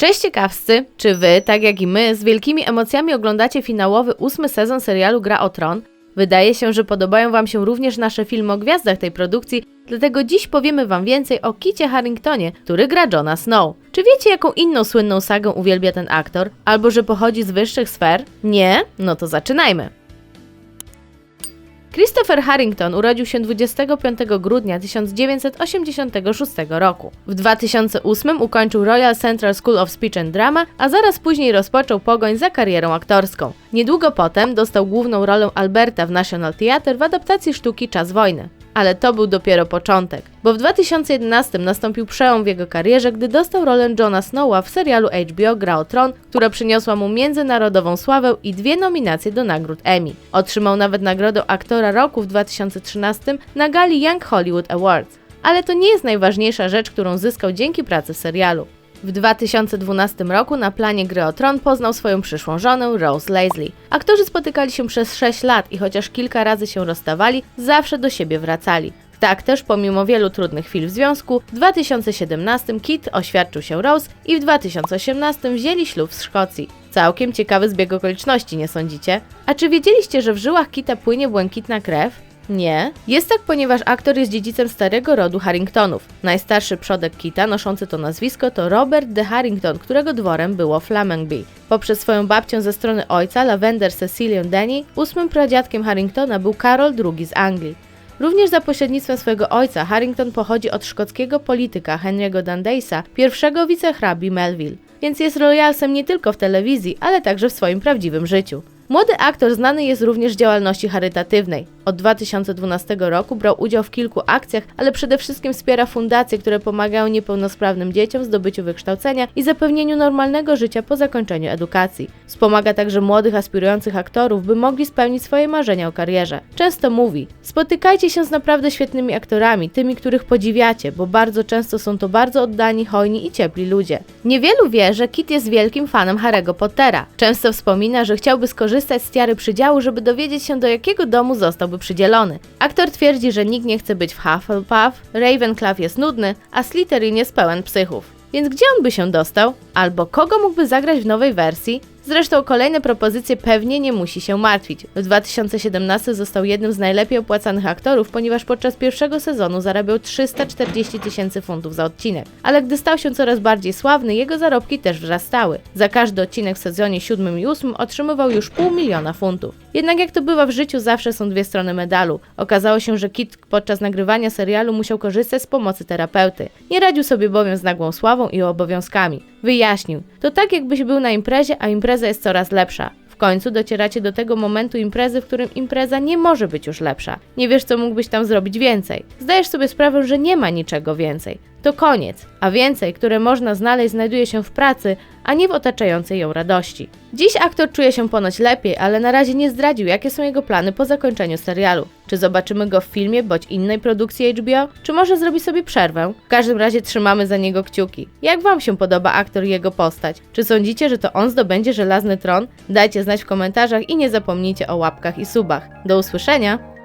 Cześć ciekawscy! Czy wy, tak jak i my, z wielkimi emocjami oglądacie finałowy ósmy sezon serialu Gra o Tron? Wydaje się, że podobają wam się również nasze filmy o gwiazdach tej produkcji, dlatego dziś powiemy wam więcej o Kicie Harringtonie, który gra Johna Snow. Czy wiecie, jaką inną słynną sagę uwielbia ten aktor? Albo że pochodzi z wyższych sfer? Nie? No to zaczynajmy! Christopher Harrington urodził się 25 grudnia 1986 roku. W 2008 ukończył Royal Central School of Speech and Drama, a zaraz później rozpoczął pogoń za karierą aktorską. Niedługo potem dostał główną rolę Alberta w National Theatre w adaptacji sztuki Czas wojny. Ale to był dopiero początek, bo w 2011 nastąpił przełom w jego karierze, gdy dostał rolę Johna Snowa w serialu HBO Gra o Tron, która przyniosła mu międzynarodową sławę i dwie nominacje do nagród Emmy. Otrzymał nawet nagrodę aktora roku w 2013 na gali Young Hollywood Awards. Ale to nie jest najważniejsza rzecz, którą zyskał dzięki pracy w serialu. W 2012 roku na planie Gry o Tron poznał swoją przyszłą żonę Rose Leslie. Aktorzy spotykali się przez 6 lat i chociaż kilka razy się rozstawali, zawsze do siebie wracali. Tak też, pomimo wielu trudnych chwil w związku, w 2017 Kit oświadczył się Rose i w 2018 wzięli ślub w Szkocji. Całkiem ciekawy zbieg okoliczności, nie sądzicie? A czy wiedzieliście, że w żyłach Kita płynie błękitna krew? Nie. Jest tak, ponieważ aktor jest dziedzicem starego rodu Harringtonów. Najstarszy przodek Kita noszący to nazwisko to Robert de Harrington, którego dworem było Flamengby. Poprzez swoją babcię ze strony ojca, Lavender Cecilię Denny, ósmym pradziadkiem Harringtona był Karol II z Anglii. Również za pośrednictwem swojego ojca Harrington pochodzi od szkockiego polityka Henry'ego Dundace'a, pierwszego wicehrabi Melville, więc jest royalsem nie tylko w telewizji, ale także w swoim prawdziwym życiu. Młody aktor znany jest również z działalności charytatywnej. Od 2012 roku brał udział w kilku akcjach, ale przede wszystkim wspiera fundacje, które pomagają niepełnosprawnym dzieciom w zdobyciu wykształcenia i zapewnieniu normalnego życia po zakończeniu edukacji. Wspomaga także młodych aspirujących aktorów, by mogli spełnić swoje marzenia o karierze. Często mówi: Spotykajcie się z naprawdę świetnymi aktorami, tymi, których podziwiacie, bo bardzo często są to bardzo oddani, hojni i ciepli ludzie. Niewielu wie, że Kit jest wielkim fanem Harry'ego Pottera. Często wspomina, że chciałby skorzystać z tiary przydziału, żeby dowiedzieć się, do jakiego domu zostałby przydzielony. Aktor twierdzi, że nikt nie chce być w Hufflepuff, Ravenclaw jest nudny, a Slytherin jest pełen psychów. Więc gdzie on by się dostał? Albo kogo mógłby zagrać w nowej wersji? Zresztą kolejne propozycje pewnie nie musi się martwić. W 2017 został jednym z najlepiej opłacanych aktorów, ponieważ podczas pierwszego sezonu zarabiał 340 tysięcy funtów za odcinek. Ale gdy stał się coraz bardziej sławny, jego zarobki też wzrastały. Za każdy odcinek w sezonie 7 i 8 otrzymywał już pół miliona funtów. Jednak jak to bywa w życiu, zawsze są dwie strony medalu. Okazało się, że Kit podczas nagrywania serialu musiał korzystać z pomocy terapeuty. Nie radził sobie bowiem z nagłą sławą i obowiązkami. Wyjaśnił, to tak jakbyś był na imprezie, a impreza jest coraz lepsza. W końcu docieracie do tego momentu imprezy, w którym impreza nie może być już lepsza. Nie wiesz, co mógłbyś tam zrobić więcej. Zdajesz sobie sprawę, że nie ma niczego więcej. To koniec, a więcej, które można znaleźć, znajduje się w pracy, a nie w otaczającej ją radości. Dziś aktor czuje się ponoć lepiej, ale na razie nie zdradził, jakie są jego plany po zakończeniu serialu. Czy zobaczymy go w filmie bądź innej produkcji HBO, czy może zrobi sobie przerwę? W każdym razie trzymamy za niego kciuki. Jak Wam się podoba aktor i jego postać? Czy sądzicie, że to on zdobędzie żelazny tron? Dajcie znać w komentarzach i nie zapomnijcie o łapkach i subach. Do usłyszenia!